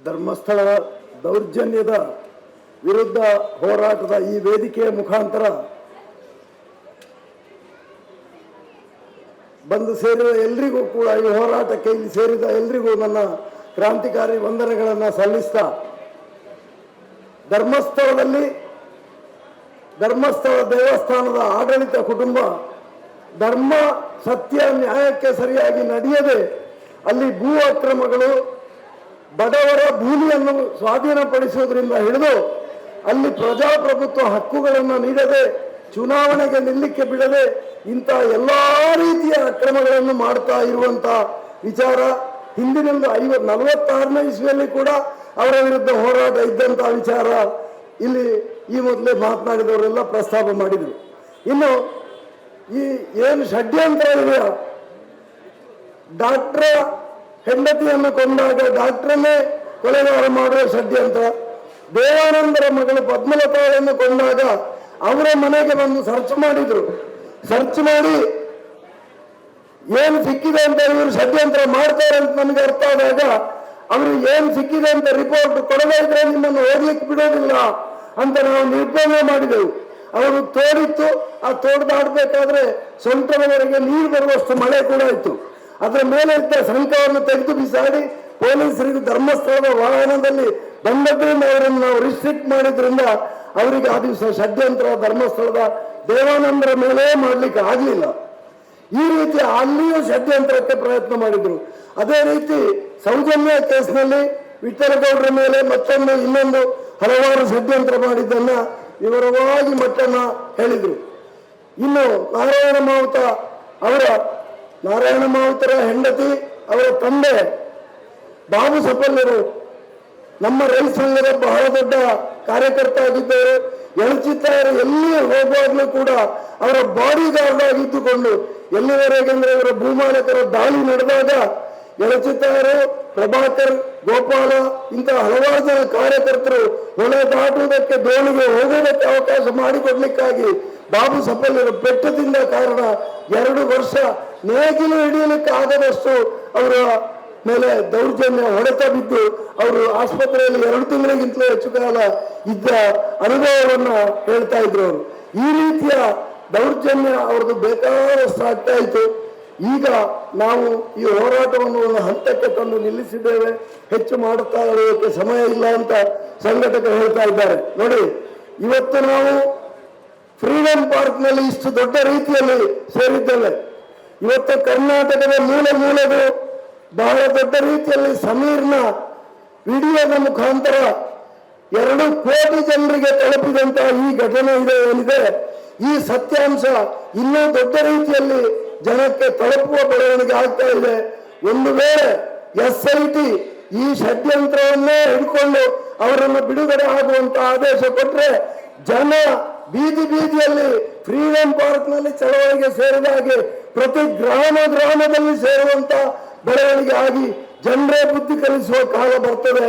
ಧರ್ಮಸ್ಥಳ ದೌರ್ಜನ್ಯದ ವಿರುದ್ಧ ಹೋರಾಟದ ಈ ವೇದಿಕೆಯ ಮುಖಾಂತರ ಬಂದು ಸೇರಿದ ಎಲ್ರಿಗೂ ಕೂಡ ಈ ಹೋರಾಟಕ್ಕೆ ಇಲ್ಲಿ ಸೇರಿದ ಎಲ್ರಿಗೂ ನನ್ನ ಕ್ರಾಂತಿಕಾರಿ ವಂದನೆಗಳನ್ನು ಸಲ್ಲಿಸ್ತಾ ಧರ್ಮಸ್ಥಳದಲ್ಲಿ ಧರ್ಮಸ್ಥಳ ದೇವಸ್ಥಾನದ ಆಡಳಿತ ಕುಟುಂಬ ಧರ್ಮ ಸತ್ಯ ನ್ಯಾಯಕ್ಕೆ ಸರಿಯಾಗಿ ನಡೆಯದೆ ಅಲ್ಲಿ ಭೂ ಅಕ್ರಮಗಳು ಬಡವರ ಭೂಮಿಯನ್ನು ಸ್ವಾಧೀನಪಡಿಸುವುದರಿಂದ ಹಿಡಿದು ಅಲ್ಲಿ ಪ್ರಜಾಪ್ರಭುತ್ವ ಹಕ್ಕುಗಳನ್ನು ನೀಡದೆ, ಚುನಾವಣೆಗೆ ನಿಲ್ಲಕ್ಕೆ ಬಿಡದೆ ಇಂಥ ಎಲ್ಲ ರೀತಿಯ ಅಕ್ರಮಗಳನ್ನು ಮಾಡ್ತಾ ಇರುವಂತ ವಿಚಾರ ಹಿಂದಿನಿಂದ ಐವತ್, ನಲವತ್ತಾರನೇ ಇಸ್ವಿಯಲ್ಲಿ ಕೂಡ ಅವರ ವಿರುದ್ಧ ಹೋರಾಟ ಇದ್ದಂಥ ವಿಚಾರ ಇಲ್ಲಿ ಈ ಮೊದಲೇ ಮಾತನಾಡಿದವರೆಲ್ಲ ಪ್ರಸ್ತಾಪ ಮಾಡಿದರು. ಇನ್ನು ಈ ಏನು ಷಡ್ಯಂತ್ರ ಇದೆಯಾ? ಡಾಕ್ಟ್ರ ಹೆಂಡತಿಯನ್ನು ಕೊಂದಾಗ ಡಾಕ್ಟ್ರನ್ನೇ ಕೊಲೆಗಾರ ಮಾಡುವ ಷಡ್ಯಂತ್ರ. ದೇವಾನಂದರ ಮಗಳು ಪದ್ಮಲತಾಳನ್ನು ಕೊಂದಾಗ ಅವರ ಮನೆಗೆ ಬಂದು ಸರ್ಚ್ ಮಾಡಿದ್ರು. ಸರ್ಚ್ ಮಾಡಿ ಏನು ಸಿಕ್ಕಿದೆ ಅಂತ ಇವರು ಷಡ್ಯಂತ್ರ ಮಾಡ್ತಾರೆ ಅಂತ ನನಗೆ ಅರ್ಥ ಆದಾಗ ಅವರು ಏನು ಸಿಕ್ಕಿದೆ ಅಂತ ರಿಪೋರ್ಟ್ ಕೊಡದೇ ಇದ್ರೆ ನಿಮ್ಮನ್ನು ಓದ್ಲಿಕ್ಕೆ ಬಿಡೋದಿಲ್ಲ ಅಂತ ನಾವು ನಿರ್ಬಂಧ ಮಾಡಿದೆವು. ಅವರು ತೋಡಿತ್ತು ಆ ತೋಡು ಸ್ವಂತವರೆಗೆ ನೀರು ಬರುವಷ್ಟು ಮಳೆ ಕೂಡ ಇತ್ತು ಅದರ ಮೇಲೆ ಇದ್ದ ಶಂಕವನ್ನು ತೆಗೆದು ಬಿಸಾಡಿ ಪೊಲೀಸರಿಗೆ ಧರ್ಮಸ್ಥಳದ ವಾಹನದಲ್ಲಿ ಬಂದದ್ರಿಂದ ಅವರನ್ನು ನಾವು ರಿಸ್ಟ್ರಿಕ್ಟ್ ಮಾಡಿದ್ರಿಂದ ಅವರಿಗೆ ಆ ದಿವಸ ಷಡ್ಯಂತ್ರ, ಧರ್ಮಸ್ಥಳದ ದೇವಾನಂದರ ಮೇಲೆ ಮಾಡಲಿಕ್ಕೆ ಆಗಲಿಲ್ಲ. ಈ ರೀತಿ ಅಲ್ಲಿಯೂ ಷಡ್ಯಂತ್ರಕ್ಕೆ ಪ್ರಯತ್ನ ಮಾಡಿದ್ರು. ಅದೇ ರೀತಿ ಸೌಜನ್ಯ ಕೇಸ್ನಲ್ಲಿ ವಿಠಲಗೌಡರ ಮೇಲೆ ಮತ್ತೊಂದು ಇನ್ನೊಂದು ಹಲವಾರು ಷಡ್ಯಂತ್ರ ಮಾಡಿದ್ದನ್ನು ವಿವರವಾಗಿ ಮಟ್ಟನ್ನ ಹೇಳಿದರು. ಇನ್ನು ನಾರಾಯಣ ಮಾವುತ ಅವರ ನಾರಾಯಣ ಮಾವುತರ ಹೆಂಡತಿ, ಅವರ ತಂದೆ, ಬಾಬು ಸಪಲ್ಲರು ನಮ್ಮ ರೈತ ಸಂಘದ ಬಹಳ ದೊಡ್ಡ ಕಾರ್ಯಕರ್ತ ಆಗಿದ್ದರು. ಎಳಚಿತ್ತಾರು ಎಲ್ಲಿ ಹೋಗುವಾಗಲೂ ಕೂಡ ಅವರ ಬಾಡಿ ಗಾರ್ಡ್ ಆಗಿದ್ದುಕೊಂಡು ಎಲ್ಲಿವರೆಗೆ ಅಂದ್ರೆ ಅವರ ಭೂಮಾಲಕರ ದಾಳಿ ನಡೆದಾಗ ಎಳಚಿತ್ತಾರು ಪ್ರಭಾಕರ್, ಗೋಪಾಲ ಇಂತಹ ಹಲವಾರು ಜನ ಕಾರ್ಯಕರ್ತರು ಹೊಳೆ ದಾಟುವುದಕ್ಕೆ ದೋಣಿಗೆ ಹೋಗುವುದಕ್ಕೆ ಅವಕಾಶ ಮಾಡಿಕೊಡ್ಲಿಕ್ಕಾಗಿ ಬಾಬು ಸಬ್ಬಲ್ಲಿರೋ ಬೆಟ್ಟದಿಂದ ಕಾರಣ ಎರಡು ವರ್ಷ ನೇಗಿಲು ಹಿಡಿಯಲಿಕ್ಕೆ ಆಗದಷ್ಟು ಅವರ ಮೇಲೆ ದೌರ್ಜನ್ಯ ಹೊಡೆತ ಬಿದ್ದು ಅವರು ಆಸ್ಪತ್ರೆಯಲ್ಲಿ ಎರಡು ತಿಂಗಳಿಗಿಂತಲೂ ಹೆಚ್ಚು ಕಾಲ ಇದ್ದ ಅನುಭವವನ್ನು ಹೇಳ್ತಾ ಇದ್ರು ಅವರು. ಈ ರೀತಿಯ ದೌರ್ಜನ್ಯ ಅವ್ರದ್ದು ಬೇಕಾದಷ್ಟು ಆಗ್ತಾ ಇತ್ತು. ಈಗ ನಾವು ಈ ಹೋರಾಟವನ್ನು ಒಂದು ಹಂತಕ್ಕೆ ತಂದು ನಿಲ್ಲಿಸಿದ್ದೇವೆ. ಹೆಚ್ಚು ಮಾಡುತ್ತಾ ಇರೋದಕ್ಕೆ ಸಮಯ ಇಲ್ಲ ಅಂತ ಸಂಘಟಕರು ಹೇಳ್ತಾ ಇದ್ದಾರೆ. ನೋಡಿ, ಇವತ್ತು ನಾವು ಫ್ರೀಡಂ ಪಾರ್ಕ್ನಲ್ಲಿ ಇಷ್ಟು ದೊಡ್ಡ ರೀತಿಯಲ್ಲಿ ಸೇರಿದ್ದೇವೆ ಇವತ್ತು ಕರ್ನಾಟಕದ ಮೂಲೆ ಮೂಲಗಳು ಬಹಳ ದೊಡ್ಡ ರೀತಿಯಲ್ಲಿ ಸಮೀರ್ನ ವಿಡಿಯೋದ ಮುಖಾಂತರ ಎರಡು ಕೋಟಿ ಜನರಿಗೆ ತಲುಪಿದಂತಹ ಈ ಘಟನೆ ಇದೆ ಏನಿದೆ, ಈ ಸತ್ಯಾಂಶ ಇನ್ನೂ ದೊಡ್ಡ ರೀತಿಯಲ್ಲಿ ಜನಕ್ಕೆ ತಲುಪುವ ಬೆಳವಣಿಗೆ ಆಗ್ತಾ ಇದೆ. ಒಂದು ವೇಳೆ ಎಸ್ ಐ ಟಿ ಈ ಷಡ್ಯಂತ್ರವನ್ನೇ ಹಿಡ್ಕೊಂಡು ಅವರನ್ನು ಬಿಡುಗಡೆ ಆಗುವಂತಹ ಆದೇಶ ಕೊಟ್ಟರೆ ಜನ ಬೀದಿ ಬೀದಿಯಲ್ಲಿ ಫ್ರೀಡಮ್ ಪಾರ್ಕ್ನಲ್ಲಿ ಚಳವಳಿಗೆ ಸೇರಿದ ಹಾಗೆ ಪ್ರತಿ ಗ್ರಾಮ ಗ್ರಾಮದಲ್ಲಿ ಸೇರುವಂತ ಬೆಳವಣಿಗೆ ಆಗಿ ಜನರೇ ಬುದ್ಧಿ ಕಲಿಸುವ ಕಾಲ ಬರ್ತದೆ.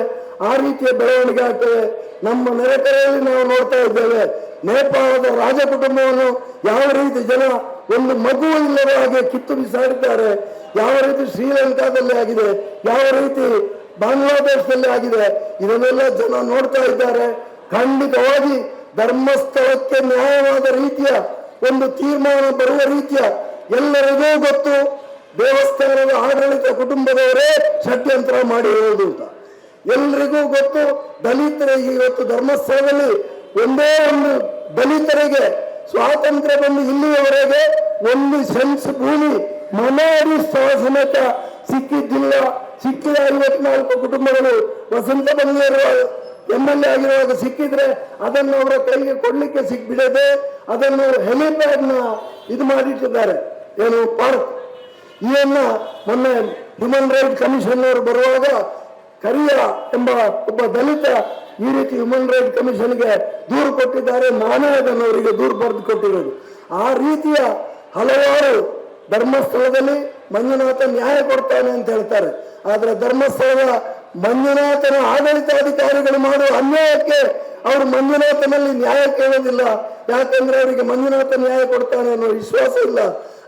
ಆ ರೀತಿಯ ಬೆಳವಣಿಗೆ ಆಗ್ತದೆ. ನಮ್ಮ ನೆರೆಕರೆಯಲ್ಲಿ ನಾವು ನೋಡ್ತಾ ಇದ್ದೇವೆ, ನೇಪಾಳದ ರಾಜ ಕುಟುಂಬವನ್ನು ಯಾವ ರೀತಿ ಜನ ಒಂದು ಮಗು ಇಲ್ಲದ ಹಾಗೆ ಕಿತ್ತು ಬಿಸಾಡಿದ್ದಾರೆ, ಯಾವ ರೀತಿ ಶ್ರೀಲಂಕಾದಲ್ಲಿ ಆಗಿದೆ, ಯಾವ ರೀತಿ ಬಾಂಗ್ಲಾದೇಶದಲ್ಲಿ ಆಗಿದೆ, ಇದನ್ನೆಲ್ಲ ಜನ ನೋಡ್ತಾ ಇದ್ದಾರೆ. ಖಂಡಿತವಾಗಿ ಧರ್ಮಸ್ಥಳಕ್ಕೆ ನ್ಯಾಯವಾದ ರೀತಿಯ ಒಂದು ತೀರ್ಮಾನ ಬರುವ ರೀತಿಯ ಎಲ್ಲರಿಗೂ ಗೊತ್ತು. ದೇವಸ್ಥಾನದ ಆಡಳಿತ ಕುಟುಂಬದವರೇ ಷಡ್ಯಂತ್ರ ಮಾಡಿರುವುದು ಅಂತ. ಎಲ್ರಿಗೂ ಗೊತ್ತು. ದಲಿತರಿಗೆ ಇವತ್ತು ಧರ್ಮಸ್ಥಳದಲ್ಲಿ ಒಂದೇ ಒಂದು ದಲಿತರಿಗೆ ಸ್ವಾತಂತ್ರ್ಯ ಬಂದು ಇಲ್ಲಿಯವರೆಗೆ ಒಂದು ಸೆನ್ಸ್ ಭೂಮಿ ಮನೆಯಡಿ ಸ್ಥಳ ಸಮೇತ ಸಿಕ್ಕಿದ್ದಿಲ್ಲ. ಸಿಕ್ಕಿದ ಐವತ್ನಾಲ್ಕು ಕುಟುಂಬಗಳು ವಸಂತ ಬಂದಿರುವ ಎಂ ಎಲ್ ಎ ಆಗಿರುವಾಗ ಸಿಕ್ಕಿದ್ರೆ ಅದನ್ನು ಅವರ ಕೈಗೆ ಕೊಡ್ಲಿಕ್ಕೆ ಸಿಕ್ಬಿಡದೆ ಅದನ್ನು ಹೆಲಿಪ್ಯಾಡ್ನ ಇದು ಮಾಡಿಟ್ಟಿದ್ದಾರೆ. ಏನು ಪಾರ್ಕ್. ಇದನ್ನ ಮೊನ್ನೆ ಹ್ಯೂಮನ್ ರೈಟ್ ಕಮಿಷನ್ ಅವರು ಬರುವಾಗ ಕರಿಯ ಎಂಬ ಒಬ್ಬ ದಲಿತ ಈ ರೀತಿ ಹ್ಯೂಮನ್ ರೈಟ್ ಕಮಿಷನ್ಗೆ ದೂರು ಕೊಟ್ಟಿದ್ದಾರೆ. ನಾನೇ ಅದನ್ನು ಅವರಿಗೆ ದೂರು ಬರೆದು ಕೊಟ್ಟಿರೋದು. ಆ ರೀತಿಯ ಹಲವಾರು ಧರ್ಮಸ್ಥಳದಲ್ಲಿ ಮಂಜುನಾಥ ನ್ಯಾಯ ಕೊಡ್ತಾನೆ ಅಂತ ಹೇಳ್ತಾರೆ. ಆದ್ರೆ ಧರ್ಮಸ್ಥಳದ ಮಂಜುನಾಥನ ಆಡಳಿತಾಧಿಕಾರಿಗಳು ಮಾಡುವ ಅನ್ಯಾಯಕ್ಕೆ ಅವರು ಮಂಜುನಾಥನಲ್ಲಿ ನ್ಯಾಯ ಕೇಳೋದಿಲ್ಲ. ಯಾಕಂದ್ರೆ ಅವರಿಗೆ ಮಂಜುನಾಥ ನ್ಯಾಯ ಕೊಡ್ತಾನೆ ಅನ್ನೋ ವಿಶ್ವಾಸ ಇಲ್ಲ.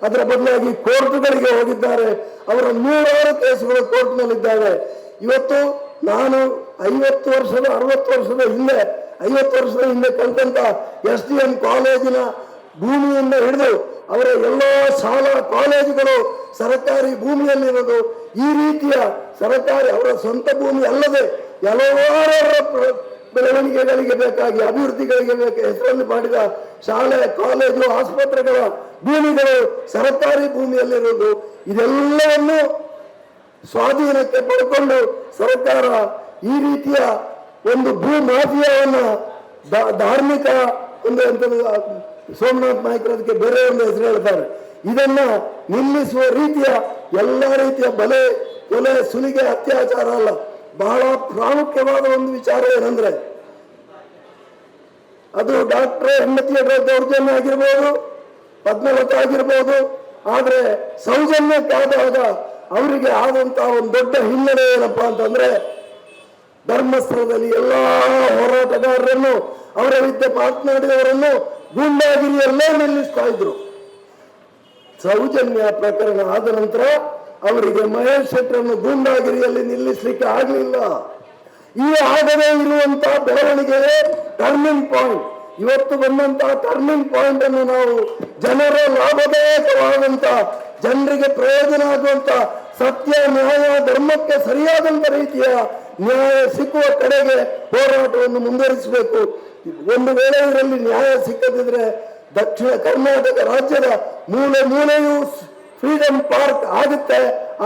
ಅದರ ಬದಲಾಗಿ ಕೋರ್ಟ್ಗಳಿಗೆ ಹೋಗಿದ್ದಾರೆ. ಅವರ ನೂರಾರು ಕೇಸುಗಳು ಕೋರ್ಟ್ನಲ್ಲಿದ್ದಾವೆ. ಇವತ್ತು ನಾನು ಐವತ್ತು ವರ್ಷದ, ಅರವತ್ತು ವರ್ಷದ ಹಿಂದೆ, ಐವತ್ತು ವರ್ಷದ ಹಿಂದೆ ಕಲ್ತಂತ ಎಸ್ ಡಿ ಎಂ ಕಾಲೇಜಿನ ಭೂಮಿಯಿಂದ ಹಿಡಿದು ಅವರ ಎಲ್ಲ ಶಾಲಾ ಕಾಲೇಜುಗಳು ಸರ್ಕಾರಿ ಭೂಮಿಯಲ್ಲಿರೋದು ಈ ರೀತಿಯ ಸರ್ಕಾರಿ ಅವರ ಸ್ವಂತ ಭೂಮಿ ಅಲ್ಲದೆ ಹಲವಾರು ಅವರ ಪ್ರ- ಬೆಳವಣಿಗೆಗಳಿಗೆ ಬೇಕಾಗಿ, ಅಭಿವೃದ್ಧಿಗಳಿಗೆ ಬೇಕು ಹೆಸರಲ್ಲಿ ಮಾಡಿದ ಶಾಲೆ, ಕಾಲೇಜು, ಆಸ್ಪತ್ರೆಗಳ ಭೂಮಿಗಳು ಸರಕಾರಿ ಭೂಮಿಯಲ್ಲಿರುವುದು. ಇದೆಲ್ಲವನ್ನು ಸ್ವಾಧೀನಕ್ಕೆ ಪಡ್ಕೊಂಡು ಸರ್ಕಾರ ಈ ರೀತಿಯ ಒಂದು ಭೂ ಮಾಫಿಯಾವನ್ನು ಧಾರ್ಮಿಕ ಒಂದು ಅಂತ ಸೋಮನಾಥ್ ನಾಯ್ಕರು ಅದಕ್ಕೆ ಬೇರೆ ಒಂದು ಹೆಸರು ಹೇಳ್ತಾರೆ. ಇದನ್ನ ನಿಲ್ಲಿಸುವ ರೀತಿಯ ಎಲ್ಲ ರೀತಿಯ ಬಲೆ ಕೊಲೆ, ಸುಲಿಗೆ, ಅತ್ಯಾಚಾರ ಅಲ್ಲ. ಬಹಳ ಪ್ರಾಮುಖ್ಯವಾದ ಒಂದು ವಿಚಾರ ಏನಂದ್ರೆ, ಅದು ಡಾಕ್ಟರ್ ಹೆಂಡತಿಯ ದೌರ್ಜನ್ಯ ಆಗಿರ್ಬೋದು ಪದ್ಮಲತಾ ಆಗಿರ್ಬೋದು, ಆದ್ರೆ ಸೌಜನ್ಯಕ್ಕಾದಾಗ ಅವರಿಗೆ ಆದಂತಹ ಒಂದು ದೊಡ್ಡ ಹಿನ್ನಡೆ ಏನಪ್ಪಾ ಅಂತಂದ್ರೆ, ಧರ್ಮಸ್ಥಳದಲ್ಲಿ ಎಲ್ಲಾ ಹೋರಾಟಗಾರರನ್ನು, ಅವರ ವಿದ್ಯೆ ಮಾತನಾಡಿದವರನ್ನು ಗೂಂಡಾಗಿರಿಯಲ್ಲೇ ನಿಲ್ಲಿಸ್ತಾ ಇದ್ರು. ಸೌಜನ್ಯ ಪ್ರಕರಣ ಆದ ನಂತರ ಅವರಿಗೆ ಮಹೇಶ್ ಶೆಟ್ಟರನ್ನು ಗೂಂಡಾಗಿರಿಯಲ್ಲಿ ನಿಲ್ಲಿಸಲಿಕ್ಕೆ ಆಗಲಿಲ್ಲ. ಈ ಆಗದೇ ಇರುವಂತಹ ಬೆಳವಣಿಗೆಯೇ ಟರ್ನಿಂಗ್ ಪಾಯಿಂಟ್ ಇವತ್ತು ಬಂದಂತಹ ಟರ್ನಿಂಗ್ ಪಾಯಿಂಟ್ ಅನ್ನು ನಾವು ಜನರ ಲಾಭದಾಯಕವಾದಂತ, ಜನರಿಗೆ ಪ್ರಯೋಜನ ಆಗುವಂತ ಸತ್ಯ, ನ್ಯಾಯ, ಧರ್ಮಕ್ಕೆ ಸರಿಯಾದಂತ ರೀತಿಯ ನ್ಯಾಯ ಸಿಕ್ಕುವ ಕಡೆಗೆ ಹೋರಾಟವನ್ನು ಮುಂದುವರಿಸಬೇಕು. ಒಂದು ವೇಳೆ ಇದರಲ್ಲಿ ನ್ಯಾಯ ಸಿಕ್ಕದಿದ್ರೆ ದಕ್ಷಿಣ ಕರ್ನಾಟಕ ರಾಜ್ಯದ ಮೂಲೆ ಮೂಲೆಯೂ ಫ್ರೀಡಂ ಪಾರ್ಕ್ ಆಗುತ್ತೆ,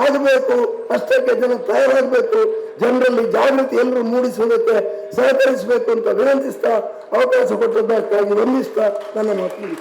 ಆಗಬೇಕು, ಅಷ್ಟಕ್ಕೆ ಜನ ತಯಾರಾಗಬೇಕು, ಜನರಲ್ಲಿ ಜಾಗೃತಿ ಎಲ್ಲರೂ ಮೂಡಿಸುವುದಕ್ಕೆ ಸಹಕರಿಸಬೇಕು ಅಂತ ವಿನಂತಿಸ್ತಾ ಅವಕಾಶ ಕೊಟ್ಟದ್ದಕ್ಕಾಗಿ ವಂದಿಸ್ತಾ ನನ್ನ ಮಾತು.